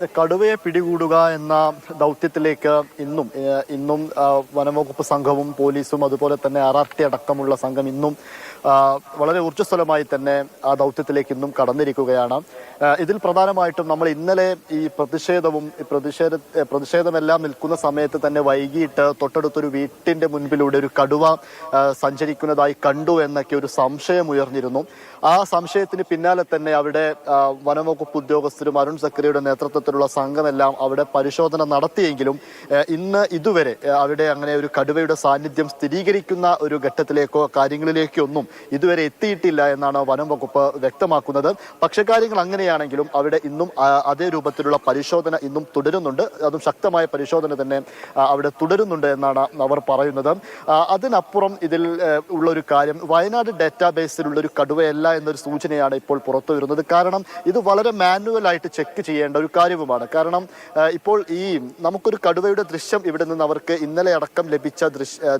കടുവയെ പിടികൂടുക എന്ന ദൗത്യത്തിലേക്ക് ഇന്നും ഇന്നും വനംവകുപ്പ് സംഘവും പോലീസും അതുപോലെ തന്നെ ആർ ആർ ടി അടക്കമുള്ള സംഘം ഇന്നും വളരെ ഊർജസ്വലമായി തന്നെ ആ ദൗത്യത്തിലേക്ക് ഇന്നും കടന്നിരിക്കുകയാണ്. ഇതിൽ പ്രധാനമായിട്ടും നമ്മൾ ഇന്നലെ ഈ പ്രതിഷേധവും പ്രതിഷേധ പ്രതിഷേധമെല്ലാം നിൽക്കുന്ന സമയത്ത് തന്നെ വൈകിട്ട് തൊട്ടടുത്തൊരു വീട്ടിന്റെ മുൻപിലൂടെ ഒരു കടുവ സഞ്ചരിക്കുന്നതായി കണ്ടു എന്നൊക്കെ ഒരു സംശയം ഉയർന്നിരുന്നു. ആ സംശയത്തിന് പിന്നാലെ തന്നെ അവിടെ വനംവകുപ്പ് ഉദ്യോഗസ്ഥരും അരുൺ സക്രിയുടെ നേതൃത്വത്തിലുള്ള സംഘമെല്ലാം അവിടെ പരിശോധന നടത്തിയെങ്കിലും ഇന്ന് ഇതുവരെ അവിടെ അങ്ങനെ ഒരു കടുവയുടെ സാന്നിധ്യം സ്ഥിരീകരിക്കുന്ന ഒരു ഘട്ടത്തിലേക്കോ കാര്യങ്ങളിലേക്കോ ഒന്നും ഇതുവരെ എത്തിയിട്ടില്ല എന്നാണ് വനം വകുപ്പ് വ്യക്തമാക്കുന്നത്. പക്ഷേ കാര്യങ്ങൾ അങ്ങനെയാണെങ്കിലും അവിടെ ഇന്നും അതേ രൂപത്തിലുള്ള പരിശോധന ഇന്നും തുടരുന്നുണ്ട്. അതും ശക്തമായ പരിശോധന തന്നെ അവിടെ തുടരുന്നുണ്ട് എന്നാണ് അവർ പറയുന്നത്. അതിനപ്പുറം ഇതിൽ ഉള്ളൊരു കാര്യം വയനാട് ഡാറ്റാബേസിലുള്ള ഒരു കടുവയല്ല എന്നൊരു സൂചനയാണ് ഇപ്പോൾ പുറത്തു വരുന്നത്. കാരണം ഇത് വളരെ മാനുവലായിട്ട് ചെക്ക് ചെയ്യേണ്ട ഒരു കാര്യവുമാണ്. കാരണം ഇപ്പോൾ ഈ നമുക്കൊരു കടുവയുടെ ദൃശ്യം ഇവിടെ നിന്ന് അവർക്ക് ഇന്നലെ അടക്കം ലഭിച്ച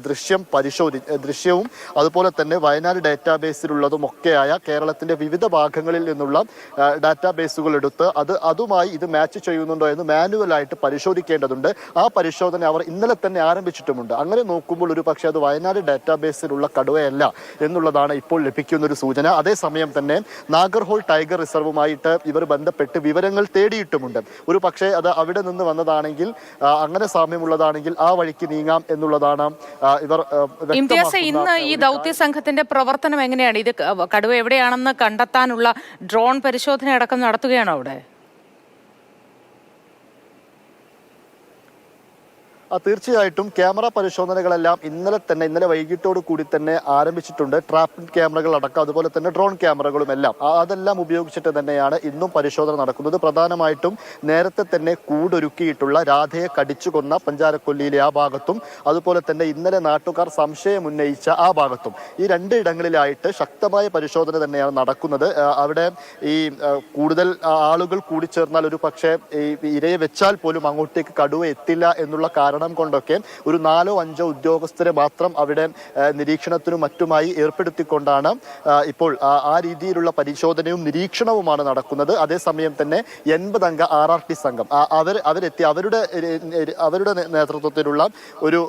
ദൃശ്യം പരിശോധി ദൃശ്യവും അതുപോലെ തന്നെ വയനാട് ഡാറ്റാബേസിലുള്ളതും ഒക്കെയായ കേരളത്തിന്റെ വിവിധ ഭാഗങ്ങളിൽ നിന്നുള്ള ആ, ഡാറ്റാബേസുകൾ എടുത്ത് അത് അതുമായി ഇത് മാച്ച് ചെയ്യുന്നുണ്ടോ എന്ന് മാനുവലായിട്ട് പരിശോധിക്കേണ്ടതുണ്ട്. ആ പരിശോധന അവർ ഇന്നലെ തന്നെ ആരംഭിച്ചിട്ടുമുണ്ട്. അങ്ങനെ നോക്കുമ്പോൾ ഒരു പക്ഷേ അത് വയനാട് ഡാറ്റാബേസിലുള്ള കടുവയല്ല എന്നുള്ളതാണ് ഇപ്പോൾ ലഭിക്കുന്ന ഒരു സൂചന. അതേസമയം തന്നെ നാഗർഹോൾ ടൈഗർ റിസർവുമായിട്ട് ഇവർ ബന്ധപ്പെട്ട് വിവരങ്ങൾ തേടിയിട്ടുമുണ്ട്. ഒരു പക്ഷേ അത് അവിടെ നിന്ന് വന്നതാണെങ്കിൽ അങ്ങനെ സാമ്യമുള്ളതാണെങ്കിൽ ആ വഴിക്ക് നീങ്ങാം എന്നുള്ളതാണ് ഇവർ ഇന്ന് ഈ ദൗത്യ സംഘത്തിന്റെ പ്രവർത്തനം എങ്ങനെയാണ്? ഇത് കടുവ എവിടെയാണെന്ന് കണ്ടെത്താനുള്ള ഡ്രോൺ പരിശോധന അടക്കം നടത്തുകയാണോ അവിടെ? തീർച്ചയായിട്ടും ക്യാമറ പരിശോധനകളെല്ലാം ഇന്നലെ തന്നെ ഇന്നലെ വൈകിട്ടോട് കൂടി തന്നെ ആരംഭിച്ചിട്ടുണ്ട്. ട്രാപ്പ് ക്യാമറകൾ അടക്കം അതുപോലെ തന്നെ ഡ്രോൺ ക്യാമറകളും എല്ലാം. അതെല്ലാം ഉപയോഗിച്ചിട്ട് തന്നെയാണ് ഇന്നും പരിശോധന നടക്കുന്നത്. പ്രധാനമായിട്ടും നേരത്തെ തന്നെ കൂടൊരുക്കിയിട്ടുള്ള രാധയെ കടിച്ചു കൊന്ന പഞ്ചാരക്കൊല്ലിയിലെ ആ ഭാഗത്തും അതുപോലെ തന്നെ ഇന്നലെ നാട്ടുകാർ സംശയം ഉന്നയിച്ച ആ ഭാഗത്തും. ഈ രണ്ട് ഇടങ്ങളിലായിട്ട് ശക്തമായ പരിശോധന തന്നെയാണ് നടക്കുന്നത്. അവിടെ ഈ കൂടുതൽ ആളുകൾ കൂടിച്ചേർന്നാൽ ഒരു പക്ഷേ ഈ ഇരയെ വെച്ചാൽ പോലും അങ്ങോട്ടേക്ക് കടുവ എത്തില്ല എന്നുള്ള കാരണം കൊണ്ടൊക്കെ ഒരു നാലോ അഞ്ചോ ഉദ്യോഗസ്ഥരെ മാത്രം അവിടെ നിരീക്ഷണത്തിനും മറ്റുമായി ഏർപ്പെടുത്തിക്കൊണ്ടാണ് ഇപ്പോൾ ആ രീതിയിലുള്ള പരിശോധനയും നിരീക്ഷണവുമാണ് നടക്കുന്നത്. അതേസമയം തന്നെ എൺപത് അംഗ ആർ ആർ ടി സംഘം അവർ അവരെത്തി അവരുടെ അവരുടെ നേതൃത്വത്തിലുള്ള ഒരു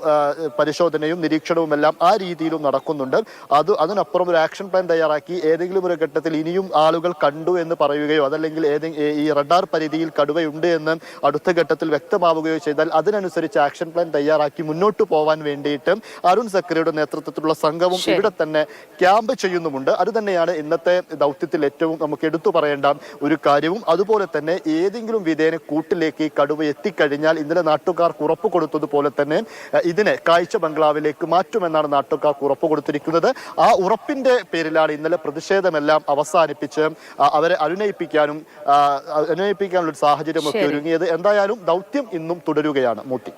പരിശോധനയും നിരീക്ഷണവും എല്ലാം ആ രീതിയിലും നടക്കുന്നുണ്ട്. അത് അതിനപ്പുറം ഒരു ആക്ഷൻ പ്ലാൻ തയ്യാറാക്കി ഏതെങ്കിലും ഒരു ഘട്ടത്തിൽ ഇനിയും ആളുകൾ കണ്ടു എന്ന് പറയുകയോ അതല്ലെങ്കിൽ ഏതെങ്കിലും ഈ റഡാർ പരിധിയിൽ കടുവയുണ്ട് എന്ന് അടുത്ത ഘട്ടത്തിൽ വ്യക്തമാവുകയോ ചെയ്താൽ അതിനനുസരിച്ച് ആക്ഷൻ പ്ലാൻ തയ്യാറാക്കി മുന്നോട്ട് പോവാൻ വേണ്ടിയിട്ടും അരുൺ സക്രിയുടെ നേതൃത്വത്തിലുള്ള സംഘവും ഇവിടെ തന്നെ ക്യാമ്പ് ചെയ്യുന്നുമുണ്ട്. അത് തന്നെയാണ് ഇന്നത്തെ ദൗത്യത്തിൽ ഏറ്റവും നമുക്ക് എടുത്തു പറയേണ്ട ഒരു കാര്യവും. അതുപോലെ തന്നെ ഏതെങ്കിലും വിധേന കൂട്ടിലേക്ക് കടുവ എത്തിക്കഴിഞ്ഞാൽ ഇന്നലെ നാട്ടുകാർക്ക് ഉറപ്പ് കൊടുത്തതുപോലെ തന്നെ ഇതിനെ കാഴ്ച ബംഗ്ലാവിലേക്ക് മാറ്റുമെന്നാണ് നാട്ടുകാർക്ക് ഉറപ്പ് കൊടുത്തിരിക്കുന്നത്. ആ ഉറപ്പിന്റെ പേരിലാണ് ഇന്നലെ പ്രതിഷേധമെല്ലാം അവസാനിപ്പിച്ച് അവരെ അനുനയിപ്പിക്കാനും അനുനയിപ്പിക്കാനുള്ള ഒരു സാഹചര്യമൊക്കെ. ഒരുങ്ങിയത്. എന്തായാലും ദൗത്യം ഇന്നും തുടരുകയാണ്. മൂട്ടി.